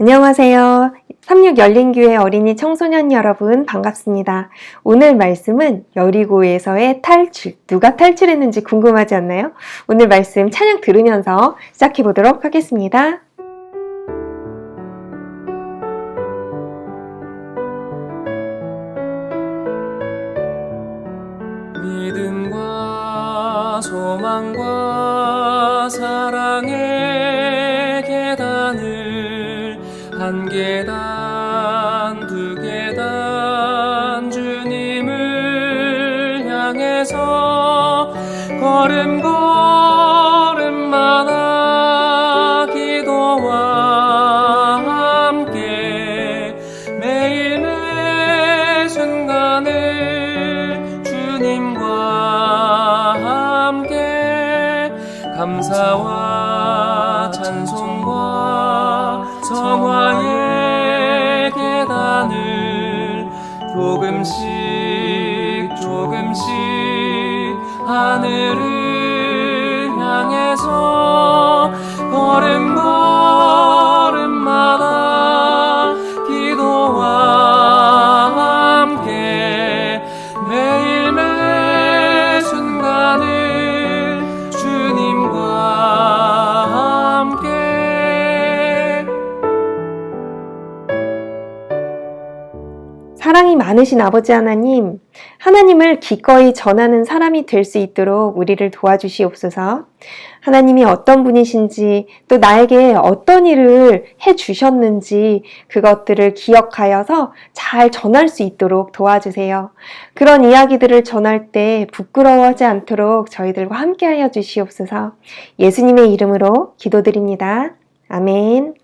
안녕하세요. 36 열린교회 어린이 청소년 여러분 반갑습니다. 오늘 말씀은 여리고에서의 탈출. 누가 탈출했는지 궁금하지 않나요? 오늘 말씀 찬양 들으면서 시작해 보도록 하겠습니다. 믿음과 소망과 사랑의 한 계단 조금씩 하늘을 향해서 걸음 걸음마 사랑이 많으신 아버지 하나님, 하나님을 기꺼이 전하는 사람이 될 수 있도록 우리를 도와주시옵소서. 하나님이 어떤 분이신지, 또 나에게 어떤 일을 해 주셨는지, 그것들을 기억하여서 잘 전할 수 있도록 도와주세요. 그런 이야기들을 전할 때 부끄러워하지 않도록 저희들과 함께하여 주시옵소서. 예수님의 이름으로 기도드립니다. 아멘.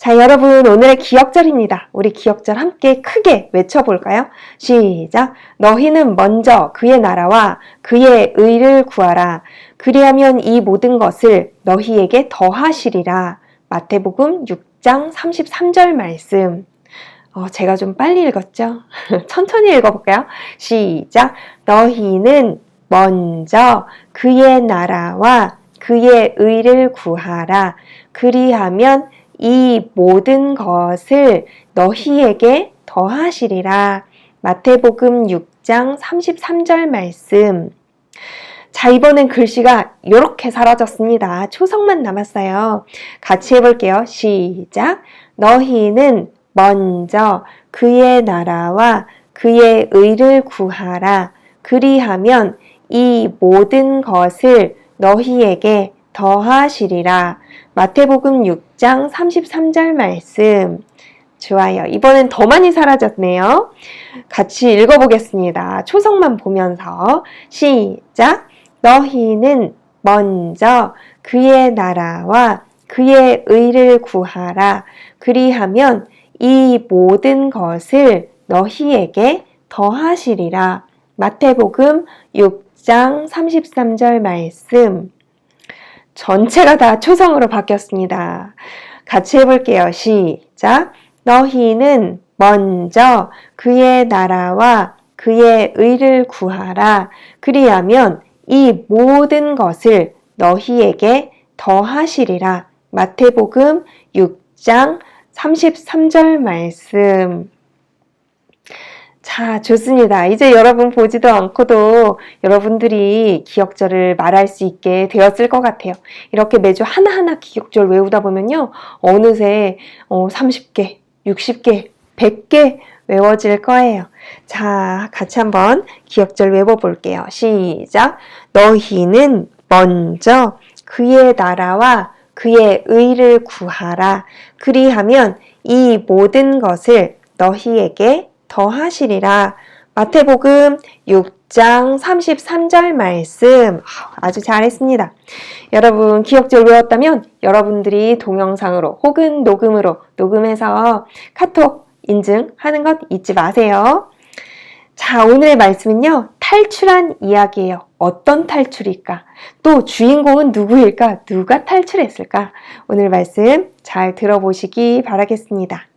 자, 여러분, 오늘의 기억절입니다. 우리 기억절 함께 크게 외쳐볼까요? 시작. 너희는 먼저 그의 나라와 그의 의를 구하라. 그리하면 이 모든 것을 너희에게 더하시리라. 마태복음 6장 33절 말씀. 어, 제가 좀 빨리 읽었죠? 천천히 읽어볼까요? 시작. 너희는 먼저 그의 나라와 그의 의를 구하라. 그리하면 이 모든 것을 너희에게 더하시리라. 마태복음 6장 33절 말씀. 자, 이번엔 글씨가 이렇게 사라졌습니다. 초성만 남았어요. 같이 해볼게요. 시작. 너희는 먼저 그의 나라와 그의 의를 구하라. 그리하면 이 모든 것을 너희에게 더하시리라. 마태복음 6장 33절 말씀. 좋아요. 이번엔 더 많이 사라졌네요. 같이 읽어보겠습니다. 초성만 보면서. 시작. 너희는 먼저 그의 나라와 그의 의를 구하라. 그리하면 이 모든 것을 너희에게 더하시리라. 마태복음 6장 33절 말씀. 전체가 다 초성으로 바뀌었습니다. 같이 해볼게요. 시작. 너희는 먼저 그의 나라와 그의 의를 구하라. 그리하면 이 모든 것을 너희에게 더하시리라. 마태복음 6장 33절 말씀. 자, 좋습니다. 이제 여러분 보지도 않고도 여러분들이 기억절을 말할 수 있게 되었을 것 같아요. 이렇게 매주 하나하나 기억절 외우다 보면요. 어느새 어, 30개, 60개, 100개 외워질 거예요. 자, 같이 한번 기억절 외워볼게요. 시작. 너희는 먼저 그의 나라와 그의 의를 구하라. 그리하면 이 모든 것을 너희에게 더하시리라. 마태복음 6장 33절 말씀. 아주 잘했습니다. 여러분 기억절 외웠다면 여러분들이 동영상으로 혹은 녹음으로 녹음해서 카톡 인증하는 것 잊지 마세요. 자, 오늘의 말씀은요, 탈출한 이야기예요. 어떤 탈출일까? 또 주인공은 누구일까? 누가 탈출했을까? 오늘 말씀 잘 들어보시기 바라겠습니다.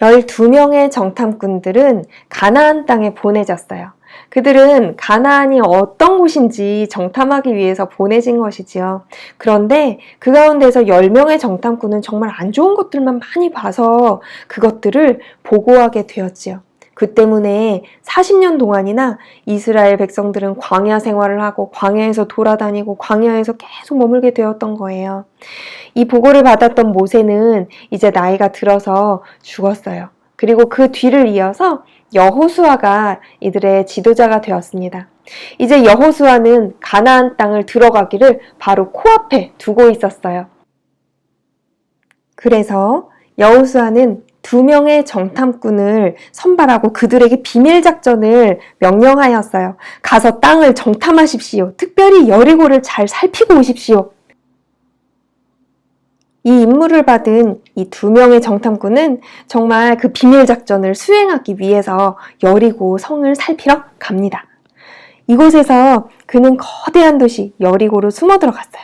12명의 정탐꾼들은 가나안 땅에 보내졌어요. 그들은 가나안이 어떤 곳인지 정탐하기 위해서 보내진 것이지요. 그런데 그 가운데서 10명의 정탐꾼은 정말 안 좋은 것들만 많이 봐서 그것들을 보고하게 되었지요. 그 때문에 40년 동안이나 이스라엘 백성들은 광야 생활을 하고 광야에서 돌아다니고 광야에서 계속 머물게 되었던 거예요. 이 보고를 받았던 모세는 이제 나이가 들어서 죽었어요. 그리고 그 뒤를 이어서 여호수아가 이들의 지도자가 되었습니다. 이제 여호수아는 가나안 땅을 들어가기를 바로 코앞에 두고 있었어요. 그래서 여호수아는 두 명의 정탐꾼을 선발하고 그들에게 비밀 작전을 명령하였어요. 가서 땅을 정탐하십시오. 특별히 여리고를 잘 살피고 오십시오. 이 임무를 받은 이 두 명의 정탐꾼은 정말 그 비밀 작전을 수행하기 위해서 여리고 성을 살피러 갑니다. 이곳에서 그는 거대한 도시 여리고로 숨어 들어갔어요.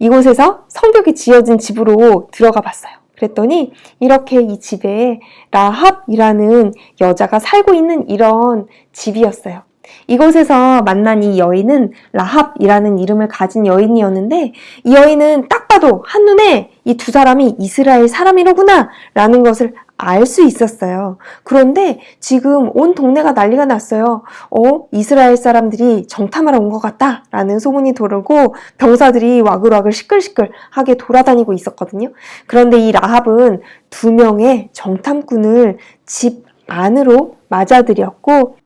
이곳에서 성벽이 지어진 집으로 들어가 봤어요. 그랬더니 이렇게 이 집에 라합이라는 여자가 살고 있는 이런 집이었어요. 이곳에서 만난 이 여인은 라합이라는 이름을 가진 여인이었는데 이 여인은 딱 봐도 한눈에 이 두 사람이 이스라엘 사람이로구나 라는 것을 알 수 있었어요. 그런데 지금 온 동네가 난리가 났어요. 어, 이스라엘 사람들이 정탐하러 온 것 같다 라는 소문이 돌고 병사들이 와글와글 시끌시끌하게 돌아다니고 있었거든요. 그런데 이 라합은 두 명의 정탐꾼을 집 안으로 맞아들였고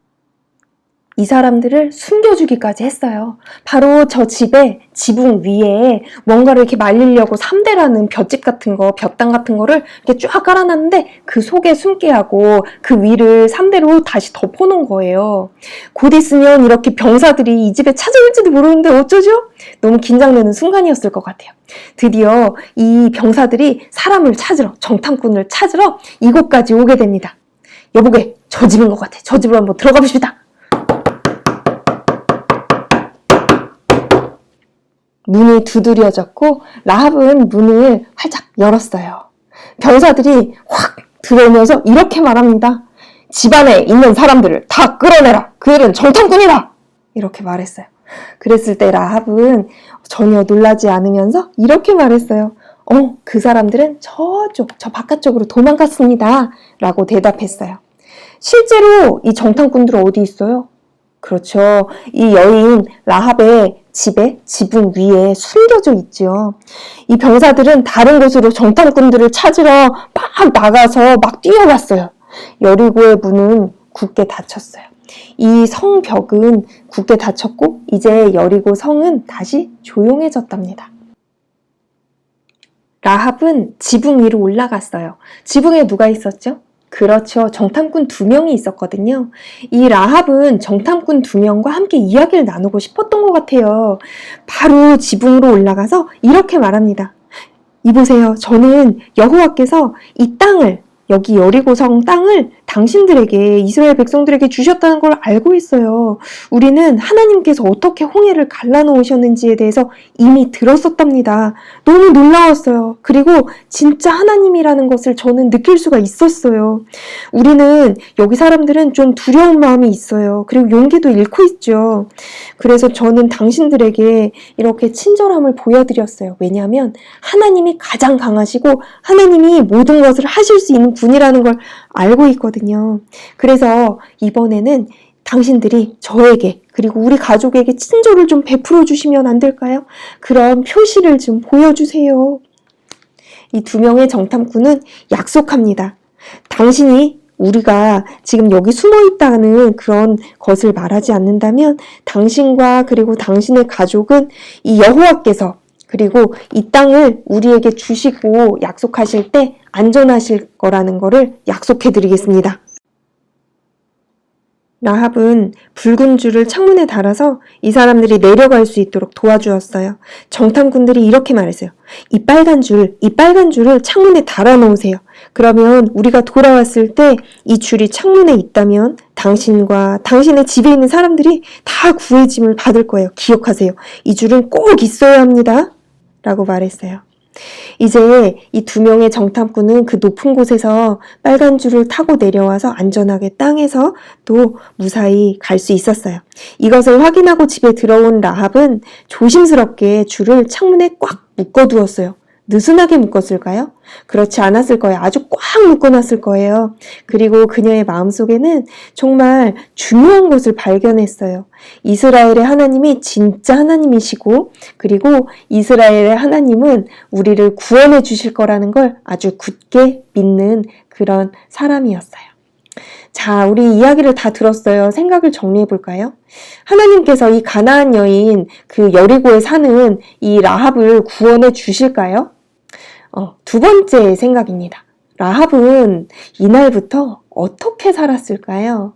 이 사람들을 숨겨주기까지 했어요. 바로 저 집에 지붕 위에 뭔가를 이렇게 말리려고 삼대라는 볏짚 같은 거, 볏당 같은 거를 이렇게 쫙 깔아놨는데 그 속에 숨게 하고 그 위를 삼대로 다시 덮어놓은 거예요. 곧 있으면 이렇게 병사들이 이 집에 찾아올지도 모르는데 어쩌죠? 너무 긴장되는 순간이었을 것 같아요. 드디어 이 병사들이 사람을 찾으러, 정탐꾼을 찾으러 이곳까지 오게 됩니다. 여보게, 저 집인 것 같아. 저 집으로 한번 들어가 봅시다. 문이 두드려졌고 라합은 문을 활짝 열었어요. 병사들이 확 들어오면서 이렇게 말합니다. 집안에 있는 사람들을 다 끌어내라. 그들은 정탐꾼이다. 이렇게 말했어요. 그랬을 때 라합은 전혀 놀라지 않으면서 이렇게 말했어요. 어, 그 사람들은 저쪽, 저 바깥쪽으로 도망갔습니다. 라고 대답했어요. 실제로 이 정탐꾼들은 어디 있어요? 그렇죠. 이 여인 라합의 집에 지붕 위에 숨겨져 있지요. 이 병사들은 다른 곳으로 정탐꾼들을 찾으러 막 나가서 막 뛰어갔어요. 여리고의 문은 굳게 닫혔어요. 이 성벽은 굳게 닫혔고 이제 여리고 성은 다시 조용해졌답니다. 라합은 지붕 위로 올라갔어요. 지붕에 누가 있었죠? 그렇죠. 정탐꾼 두 명이 있었거든요. 이 라합은 정탐꾼 두 명과 함께 이야기를 나누고 싶었던 것 같아요. 바로 지붕으로 올라가서 이렇게 말합니다. 이보세요. 저는 여호와께서 이 땅을 여기 여리고성 땅을 당신들에게 이스라엘 백성들에게 주셨다는 걸 알고 있어요. 우리는 하나님께서 어떻게 홍해를 갈라놓으셨는지에 대해서 이미 들었었답니다. 너무 놀라웠어요. 그리고 진짜 하나님이라는 것을 저는 느낄 수가 있었어요. 우리는 여기 사람들은 좀 두려운 마음이 있어요. 그리고 용기도 잃고 있죠. 그래서 저는 당신들에게 이렇게 친절함을 보여드렸어요. 왜냐하면 하나님이 가장 강하시고 하나님이 모든 것을 하실 수 있는 분이라는 걸 알고 있거든요. 그래서 이번에는 당신들이 저에게 그리고 우리 가족에게 친절을 좀 베풀어 주시면 안 될까요? 그런 표시를 좀 보여주세요. 이 두 명의 정탐꾼은 약속합니다. 당신이 우리가 지금 여기 숨어 있다는 그런 것을 말하지 않는다면 당신과 그리고 당신의 가족은 이 여호와께서 그리고 이 땅을 우리에게 주시고 약속하실 때 안전하실 거라는 거를 약속해 드리겠습니다. 라합은 붉은 줄을 창문에 달아서 이 사람들이 내려갈 수 있도록 도와주었어요. 정탐꾼들이 이렇게 말했어요. 이 빨간 줄, 이 빨간 줄을 창문에 달아 놓으세요. 그러면 우리가 돌아왔을 때 이 줄이 창문에 있다면 당신과 당신의 집에 있는 사람들이 다 구해짐을 받을 거예요. 기억하세요. 이 줄은 꼭 있어야 합니다. 라고 말했어요. 이제 이 두 명의 정탐꾼은 그 높은 곳에서 빨간 줄을 타고 내려와서 안전하게 땅에서 또 무사히 갈 수 있었어요. 이것을 확인하고 집에 들어온 라합은 조심스럽게 줄을 창문에 꽉 묶어두었어요. 느슨하게 묶었을까요? 그렇지 않았을 거예요. 아주 꽉 묶어놨을 거예요. 그리고 그녀의 마음속에는 정말 중요한 것을 발견했어요. 이스라엘의 하나님이 진짜 하나님이시고, 그리고 이스라엘의 하나님은 우리를 구원해 주실 거라는 걸 아주 굳게 믿는 그런 사람이었어요. 자, 우리 이야기를 다 들었어요. 생각을 정리해 볼까요? 하나님께서 이 가나안 여인 그 여리고에 사는 이 라합을 구원해 주실까요? 어, 두 번째 생각입니다. 라합은 이날부터 어떻게 살았을까요?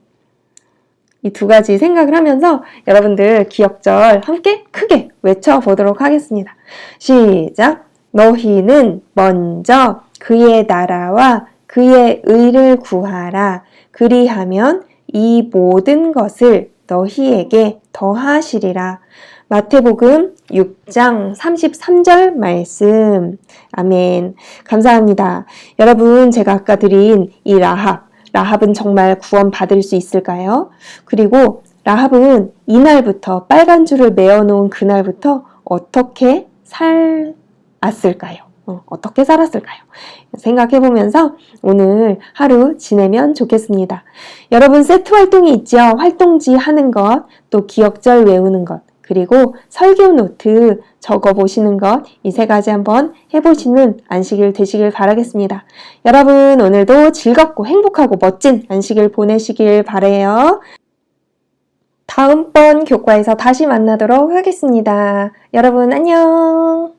이 두 가지 생각을 하면서 여러분들 기억절 함께 크게 외쳐보도록 하겠습니다. 시작! 너희는 먼저 그의 나라와 그의 의를 구하라. 그리하면 이 모든 것을 너희에게 더하시리라. 마태복음 6장 33절 말씀. 아멘. 감사합니다. 여러분, 제가 아까 드린 이 라합. 라합은 정말 구원받을 수 있을까요? 그리고 라합은 이날부터 빨간 줄을 메어 놓은 그날부터 어떻게 살았을까요? 어, 어떻게 살았을까요? 생각해 보면서 오늘 하루 지내면 좋겠습니다. 여러분 세트 활동이 있죠? 활동지 하는 것, 또 기억절 외우는 것, 그리고 설교 노트 적어 보시는 것, 이 세 가지 한번 해보시는 안식일 되시길 바라겠습니다. 여러분 오늘도 즐겁고 행복하고 멋진 안식일 보내시길 바래요. 다음번 교과에서 다시 만나도록 하겠습니다. 여러분 안녕!